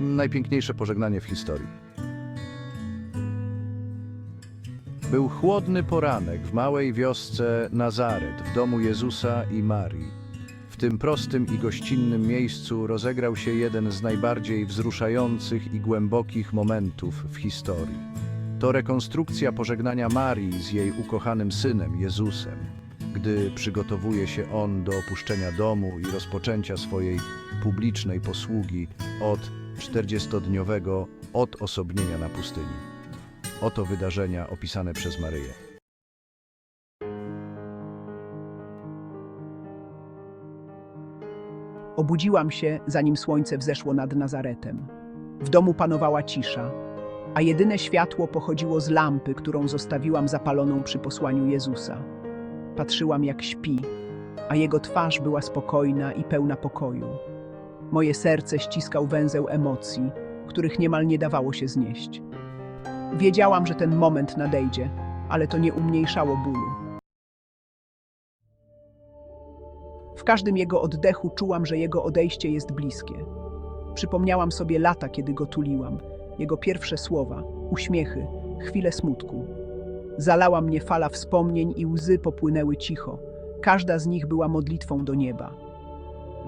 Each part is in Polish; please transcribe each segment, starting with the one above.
najpiękniejsze pożegnanie w historii. Był chłodny poranek w małej wiosce Nazaret, w domu Jezusa i Marii. W tym prostym i gościnnym miejscu rozegrał się jeden z najbardziej wzruszających i głębokich momentów w historii. To rekonstrukcja pożegnania Marii z jej ukochanym synem Jezusem, gdy przygotowuje się on do opuszczenia domu i rozpoczęcia swojej publicznej posługi od 40-dniowego odosobnienia na pustyni. Oto wydarzenia opisane przez Maryję. Obudziłam się, zanim słońce wzeszło nad Nazaretem. W domu panowała cisza, a jedyne światło pochodziło z lampy, którą zostawiłam zapaloną przy posłaniu Jezusa. Patrzyłam, jak śpi, a jego twarz była spokojna i pełna pokoju. Moje serce ściskał węzeł emocji, których niemal nie dawało się znieść. Wiedziałam, że ten moment nadejdzie, ale to nie umniejszało bólu. W każdym jego oddechu czułam, że jego odejście jest bliskie. Przypomniałam sobie lata, kiedy go tuliłam, jego pierwsze słowa, uśmiechy, chwile smutku. Zalała mnie fala wspomnień i łzy popłynęły cicho. Każda z nich była modlitwą do nieba.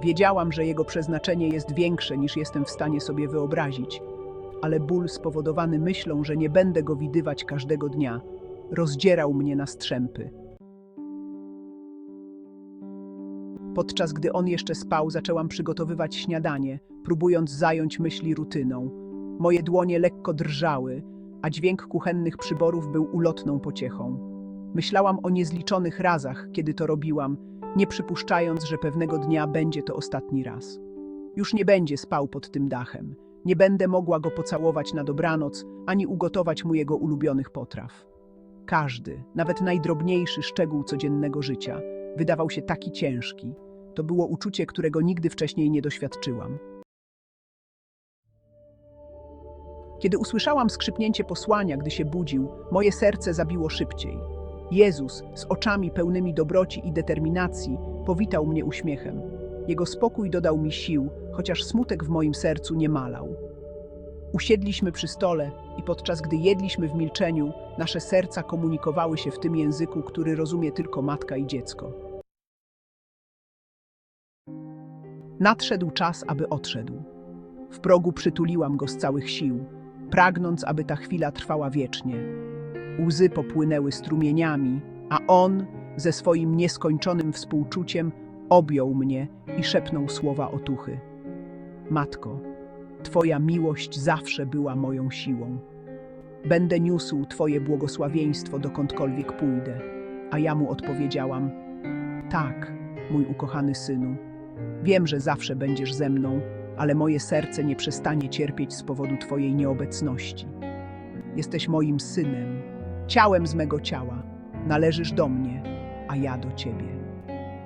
Wiedziałam, że jego przeznaczenie jest większe niż jestem w stanie sobie wyobrazić, ale ból spowodowany myślą, że nie będę go widywać każdego dnia, rozdzierał mnie na strzępy. Podczas gdy on jeszcze spał, zaczęłam przygotowywać śniadanie, próbując zająć myśli rutyną. Moje dłonie lekko drżały, a dźwięk kuchennych przyborów był ulotną pociechą. Myślałam o niezliczonych razach, kiedy to robiłam, nie przypuszczając, że pewnego dnia będzie to ostatni raz. Już nie będzie spał pod tym dachem. Nie będę mogła go pocałować na dobranoc, ani ugotować mu jego ulubionych potraw. Każdy, nawet najdrobniejszy szczegół codziennego życia, wydawał się taki ciężki. To było uczucie, którego nigdy wcześniej nie doświadczyłam. Kiedy usłyszałam skrzypnięcie posłania, gdy się budził, moje serce zabiło szybciej. Jezus, z oczami pełnymi dobroci i determinacji, powitał mnie uśmiechem. Jego spokój dodał mi sił, chociaż smutek w moim sercu nie malał. Usiedliśmy przy stole i podczas gdy jedliśmy w milczeniu, nasze serca komunikowały się w tym języku, który rozumie tylko matka i dziecko. Nadszedł czas, aby odszedł. W progu przytuliłam go z całych sił, pragnąc, aby ta chwila trwała wiecznie. Łzy popłynęły strumieniami, a on, ze swoim nieskończonym współczuciem, objął mnie i szepnął słowa otuchy. Matko, Twoja miłość zawsze była moją siłą. Będę niósł Twoje błogosławieństwo dokądkolwiek pójdę. A ja mu odpowiedziałam: Tak, mój ukochany synu. Wiem, że zawsze będziesz ze mną, ale moje serce nie przestanie cierpieć z powodu Twojej nieobecności. Jesteś moim synem, ciałem z mego ciała. Należysz do mnie, a ja do Ciebie.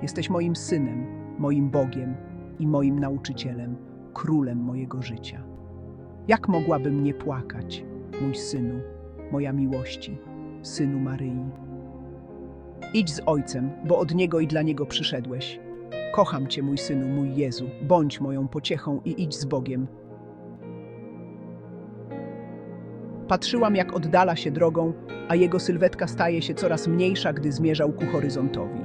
Jesteś moim synem, moim Bogiem i moim nauczycielem, królem mojego życia. Jak mogłabym nie płakać, mój synu, moja miłości, synu Maryi? Idź z ojcem, bo od niego i dla niego przyszedłeś. Kocham cię, mój synu, mój Jezu, bądź moją pociechą i idź z Bogiem. Patrzyłam, jak oddala się drogą, a jego sylwetka staje się coraz mniejsza, gdy zmierzał ku horyzontowi.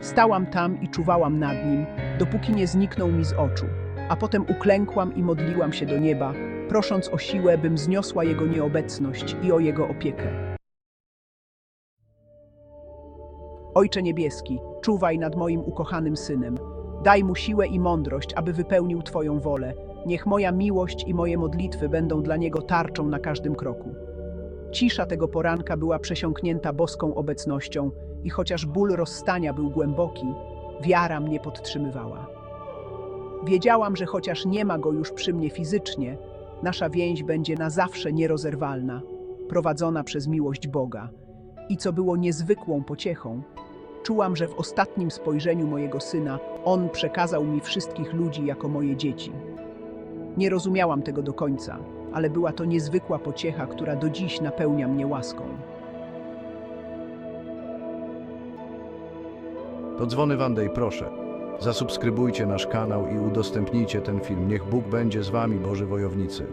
Stałam tam i czuwałam nad nim, dopóki nie zniknął mi z oczu, a potem uklękłam i modliłam się do nieba, prosząc o siłę, bym zniosła jego nieobecność i o jego opiekę. Ojcze niebieski, czuwaj nad moim ukochanym synem. Daj mu siłę i mądrość, aby wypełnił Twoją wolę. Niech moja miłość i moje modlitwy będą dla niego tarczą na każdym kroku. Cisza tego poranka była przesiąknięta boską obecnością i chociaż ból rozstania był głęboki, wiara mnie podtrzymywała. Wiedziałam, że chociaż nie ma go już przy mnie fizycznie, nasza więź będzie na zawsze nierozerwalna, prowadzona przez miłość Boga. I co było niezwykłą pociechą, czułam, że w ostatnim spojrzeniu mojego syna on przekazał mi wszystkich ludzi jako moje dzieci. Nie rozumiałam tego do końca, ale była to niezwykła pociecha, która do dziś napełnia mnie łaską. To dzwony Wandej, proszę. Zasubskrybujcie nasz kanał i udostępnijcie ten film. Niech Bóg będzie z wami, Boży wojownicy.